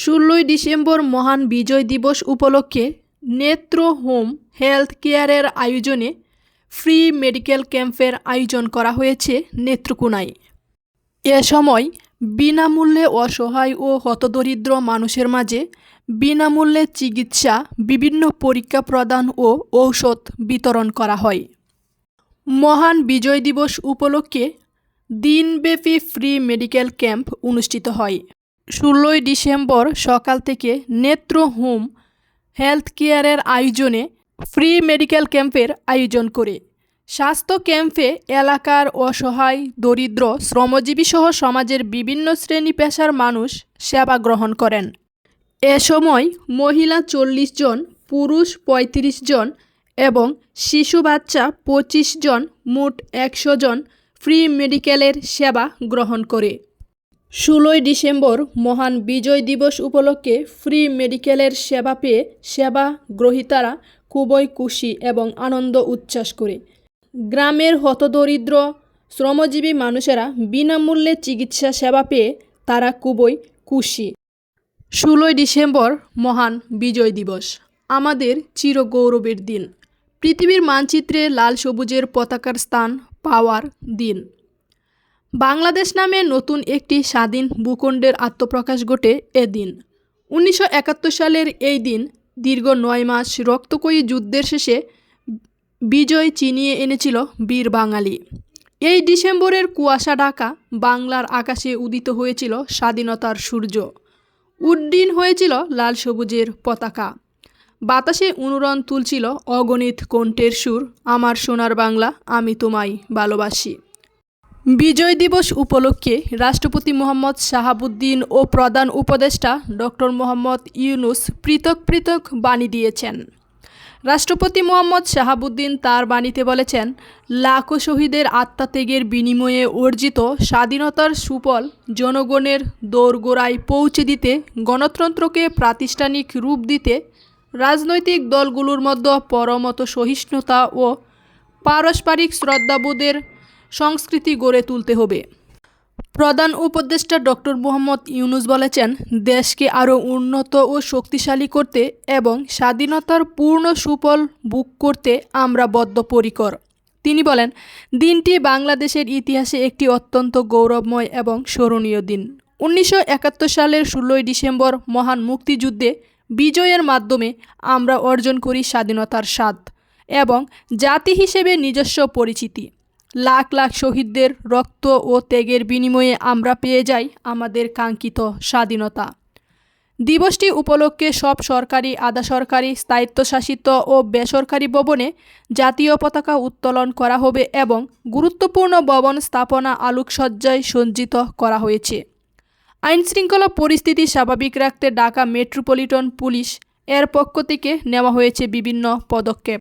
ষোলোই ডিসেম্বর মহান বিজয় দিবস উপলক্ষে নেত্র হোম হেলথ কেয়ারের আয়োজনে ফ্রি মেডিকেল ক্যাম্পের আয়োজন করা হয়েছে নেত্রকোনায়। এ সময় বিনামূল্যে অসহায় ও হতদরিদ্র মানুষের মাঝে বিনামূল্যে চিকিৎসা, বিভিন্ন পরীক্ষা প্রদান ও ঔষধ বিতরণ করা হয়। মহান বিজয় দিবস উপলক্ষে দিনব্যাপী ফ্রি মেডিকেল ক্যাম্প অনুষ্ঠিত হয়। ষোলোই ডিসেম্বর সকাল থেকে নেত্র হোম হেলথ কেয়ারের আয়োজনে ফ্রি মেডিকেল ক্যাম্পের আয়োজন করে। স্বাস্থ্য ক্যাম্পে এলাকার অসহায়, দরিদ্র, শ্রমজীবী সহ সমাজের বিভিন্ন শ্রেণি পেশার মানুষ সেবা গ্রহণ করেন। এ সময় মহিলা চল্লিশ জন, পুরুষ ৩৫ জন এবং শিশু বাচ্চা পঁচিশ জন, মোট একশো জন ফ্রি মেডিকেলের সেবা গ্রহণ করে। ষোলোই ডিসেম্বর মহান বিজয় দিবস উপলক্ষে ফ্রি মেডিকেলের সেবা পেয়ে সেবা গ্রহীতারা খুবই খুশি এবং আনন্দ উচ্ছ্বাস করে। গ্রামের হতদরিদ্র, শ্রমজীবী মানুষেরা বিনামূল্যে চিকিৎসা সেবা পেয়ে তারা খুবই খুশি। ষোলোই ডিসেম্বর মহান বিজয় দিবস। আমাদের চিরগৌরবের দিন। পৃথিবীর মানচিত্রে লাল সবুজের পতাকার স্থান পাওয়ার দিন। বাংলাদেশ নামে নতুন একটি স্বাধীন ভূখণ্ডের আত্মপ্রকাশ ঘটে এদিন। উনিশশো একাত্তর সালের এই দিন দীর্ঘ নয় মাস রক্তকয়ী যুদ্ধের শেষে বিজয় চিনিয়ে এনেছিল বীর বাঙালি। এই ডিসেম্বরের কুয়াশা ঢাকা বাংলার আকাশে উদিত হয়েছিল স্বাধীনতার সূর্য। উড্ডীন হয়েছিল লাল সবুজের পতাকা। বাতাসে অনুরণ তুলছিল অগণিত কণ্ঠের সুর। আমার সোনার বাংলা, আমি তোমায় ভালোবাসি। বিজয় দিবস উপলক্ষে রাষ্ট্রপতি মোহাম্মদ শাহাবুদ্দিন ও প্রধান উপদেষ্টা ডক্টর মোহাম্মদ ইউনুস পৃথক পৃথক বাণী দিয়েছেন। রাষ্ট্রপতি মোহাম্মদ শাহাবুদ্দিন তার বাণীতে বলেছেন, লাখো শহীদের আত্মাত্যাগের বিনিময়ে অর্জিত স্বাধীনতার সুফল জনগণের দোরগোড়ায় পৌঁছে দিতে, গণতন্ত্রকে প্রাতিষ্ঠানিক রূপ দিতে, রাজনৈতিক দলগুলোর মধ্যে পরমত সহিষ্ণুতা ও পারস্পরিক শ্রদ্ধাবোধের সংস্কৃতি গড়ে তুলতে হবে। প্রধান উপদেষ্টা ডক্টর মোহাম্মদ ইউনুস বলেছেন, দেশকে আরও উন্নত ও শক্তিশালী করতে এবং স্বাধীনতার পূর্ণ সুফল বুক করতে আমরা বদ্ধপরিকর। তিনি বলেন, দিনটি বাংলাদেশের ইতিহাসে একটি অত্যন্ত গৌরবময় এবং স্মরণীয় দিন। উনিশশো একাত্তর সালের ষোলোই ডিসেম্বর মহান মুক্তিযুদ্ধে বিজয়ের মাধ্যমে আমরা অর্জন করি স্বাধীনতার স্বাদ এবং জাতি হিসেবে নিজস্ব পরিচিতি। লাখ লাখ শহীদদের রক্ত ও ত্যাগের বিনিময়ে আমরা পেয়ে যাই আমাদের কাঙ্ক্ষিত স্বাধীনতা। দিবসটি উপলক্ষে সব সরকারি, আধা সরকারি, স্থায়িত্বশাসিত ও বেসরকারি ভবনে জাতীয় পতাকা উত্তোলন করা হবে এবং গুরুত্বপূর্ণ ভবন স্থাপনা আলোকসজ্জায় সজ্জিত করা হয়েছে। আইনশৃঙ্খলা পরিস্থিতি স্বাভাবিক রাখতে ঢাকা মেট্রোপলিটন পুলিশ এর পক্ষ থেকে নেওয়া হয়েছে বিভিন্ন পদক্ষেপ।